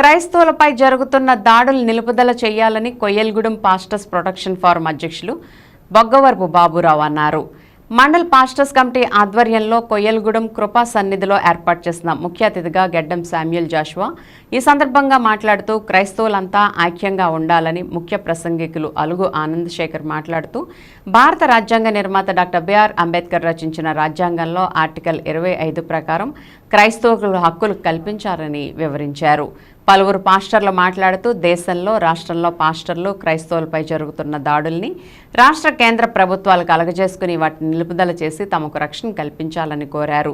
క్రైస్తవులపై జరుగుతున్న దాడులు నిలుపుదల చేయాలని కొయ్యల్గూడెం పాస్టర్స్ ప్రొటెక్షన్ ఫోరం అధ్యక్షులు బొగ్గవరపు బాబురావు అన్నారు. మండల్ పాస్టర్స్ కమిటీ ఆధ్వర్యంలో కొయ్యల్గూడెం కృపా సన్నిధిలో ఏర్పాటు చేసిన ముఖ్య అతిథిగా గెడ్డం శామ్యుల్ జాషువా ఈ సందర్భంగా మాట్లాడుతూ క్రైస్తవులంతా ఐక్యంగా ఉండాలని ముఖ్య ప్రసంగికులు అలుగు ఆనంద్ శేఖర్ మాట్లాడుతూ భారత రాజ్యాంగ నిర్మాత డాక్టర్ బిఆర్ అంబేద్కర్ రచించిన రాజ్యాంగంలో ఆర్టికల్ ఇరవై ఐదు ప్రకారం క్రైస్తవులు హక్కులు కల్పించారని వివరించారు. పలువురు పాస్టర్లు మాట్లాడుతూ దేశంలో రాష్ట్రంలో పాస్టర్లు క్రైస్తవులపై జరుగుతున్న దాడుల్ని రాష్ట్ర కేంద్ర ప్రభుత్వాలు కలగజేసుకుని వాటిని నిలుపుదల చేసి తమకు రక్షణ కల్పించాలని కోరారు.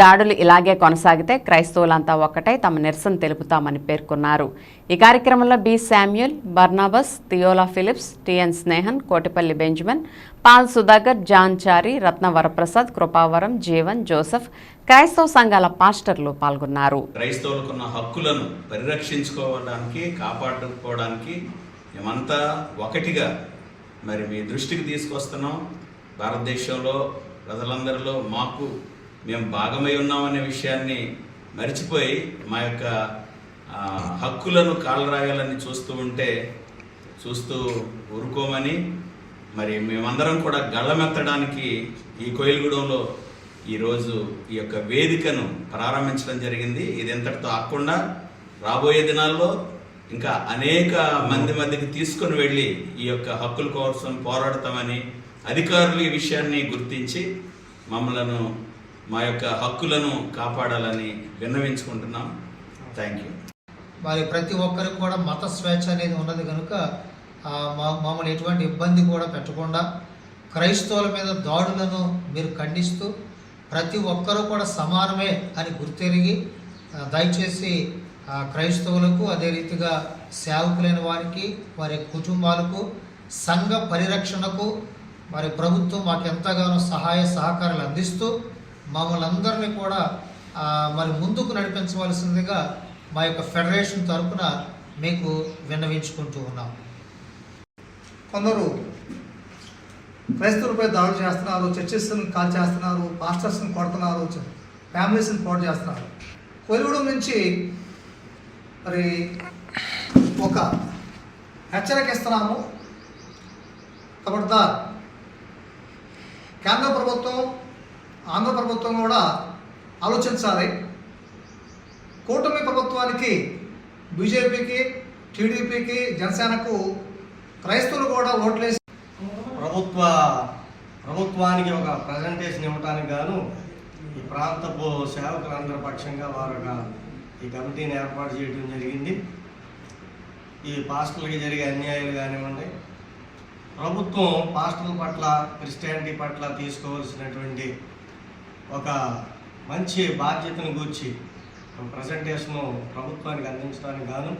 దాడులు ఇలాగే కొనసాగితే క్రైస్తవులంతా ఒక్కటై తమ నిరసన తెలుపుతామని పేర్కొన్నారు. ఈ కార్యక్రమంలో B. Samuel Barnabas Theola Phillips TN Snehan Kotipalli Benjamin Paul Sudhakar John Chari Ratna Varaprasad Krupavaram Jeevan Joseph క్రైస్తవ సంఘాల పాస్టర్లు పాల్గొన్నారు. క్రైస్తవులకున్న హక్కులను పరిరక్షించుకోవడానికి కాపాడుకోవడానికి మేమంతా ఒకటిగా మరి మీ దృష్టికి తీసుకొస్తున్నాం. భారతదేశంలో ప్రజలందరిలో మాకు మేము భాగమై ఉన్నామనే విషయాన్ని మర్చిపోయి మా యొక్క హక్కులను కాలరాయాలని చూస్తూ ఉంటే చూస్తూ ఊరుకోమని మరి మేమందరం కూడా గళ్ళమెత్తడానికి ఈ కోయిలగూడెంలో ఈరోజు ఈ యొక్క వేదికను ప్రారంభించడం జరిగింది. ఇది ఎంతటితో ఆకుండా రాబోయే దినాల్లో ఇంకా అనేక మంది మందికి తీసుకుని వెళ్ళి ఈ యొక్క హక్కుల కోసం పోరాడతామని అధికారులు ఈ విషయాన్ని గుర్తించి మమ్మలను మా యొక్క హక్కులను కాపాడాలని విన్నవించుకుంటున్నాం. Thank you. మరి ప్రతి ఒక్కరికి కూడా మత స్వేచ్ఛ అనేది ఉన్నది కనుక మా- మమ్మల్ని ఎటువంటి ఇబ్బంది కూడా పెట్టకుండా క్రైస్తవుల మీద దాడులను మీరు ఖండిస్తూ ప్రతి ఒక్కరూ కూడా సమానమే అని గుర్తెరిగి దయచేసి క్రైస్తవులకు అదే రీతిగా సేవకులైన వారికి వారి కుటుంబాలకు సంఘ పరిరక్షణకు మరి ప్రభుత్వం మాకు ఎంతగానో సహాయ సహకారాలు అందిస్తూ మమ్మల్ని అందరినీ కూడా మరి ముందుకు నడిపించవలసిందిగా మా యొక్క ఫెడరేషన్ తరపున మీకు విన్నవించుకుంటూ ఉన్నాం. కొందరు క్రైస్తవులపై దాడులు చేస్తున్నారు చర్చెస్ని కాల్ చేస్తున్నారు పాస్టర్స్ని కొడుతున్నారు ఫ్యామిలీస్ని పాడు చేస్తున్నారు. కొలుగుడం నుంచి మరి ఒక హెచ్చరిక ఇస్తున్నాము. ఖబర్దార్ కేంద్ర ప్రభుత్వం ఆంధ్ర ప్రభుత్వం కూడా ఆలోచించాలి. కూటమి ప్రభుత్వానికి బీజేపీకి టీడీపీకి జనసేనకు క్రైస్తవులు కూడా ఓట్లేసి ప్రభుత్వ ప్రభుత్వానికి ఒక ప్రజెంటేషన్ ఇవ్వడానికి గాను ఈ ప్రాంతపు సేవకులందరి పక్షంగా వారు ఒక ఈ కమిటీని ఏర్పాటు చేయడం జరిగింది. ఈ పాస్టర్లకి జరిగే అన్యాయాలు కానివ్వండి ప్రభుత్వం పాస్టర్ల పట్ల క్రిస్టియానిటీ పట్ల తీసుకోవాల్సినటువంటి ఒక మంచి బాధ్యతను గూర్చి ప్రజెంటేషను ప్రభుత్వానికి అందించడానికి గాను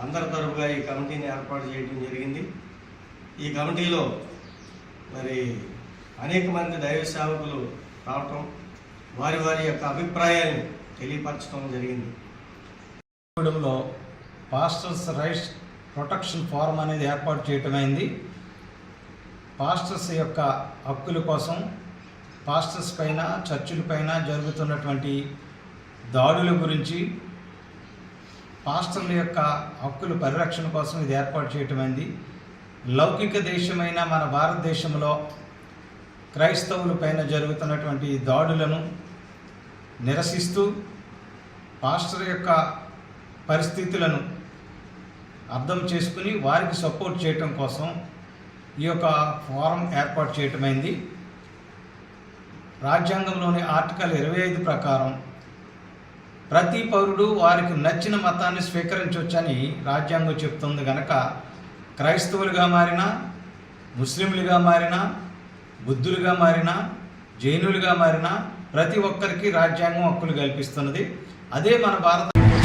అందరి తరపుగా ఈ కమిటీని ఏర్పాటు చేయడం జరిగింది. ఈ కమిటీలో మరి అనేక మంది దైవ సేవకులు రావటం వారి వారి యొక్క అభిప్రాయాన్ని తెలియపరచడం జరిగింది. పాస్టర్స్ రైట్స్ ప్రొటెక్షన్ ఫారం అనేది ఏర్పాటు చేయటమైంది పాస్టర్స్ యొక్క హక్కుల కోసం పాస్టర్స్ పైన చర్చిల పైన జరుగుతున్నటువంటి దాడుల గురించి పాస్టర్ల యొక్క హక్కుల పరిరక్షణ కోసం ఇది ఏర్పాటు చేయటమైంది లౌకిక దేశమైన మన భారతదేశంలో క్రైస్తవుల పైన జరుగుతున్నటువంటి దాడులను నిరసిస్తూ పాస్టర్ యొక్క పరిస్థితులను అర్థం చేసుకుని వారికి సపోర్ట్ చేయటం కోసం ఈ యొక్క ఫోరం ఏర్పాటు చేయటమైంది. రాజ్యాంగంలోని ఆర్టికల్ ఇరవై ఐదు ప్రకారం ప్రతి పౌరుడు వారికి నచ్చిన మతాన్ని స్వీకరించవచ్చని రాజ్యాంగం చెప్తుంది కనుక క్రైస్తవులుగా మారినా ముస్లింలుగా మారినా బుద్ధులుగా మారినా జైనులుగా మారినా ప్రతి ఒక్కరికి రాజ్యాంగం హక్కులు కల్పిస్తున్నది. అదే మన భారత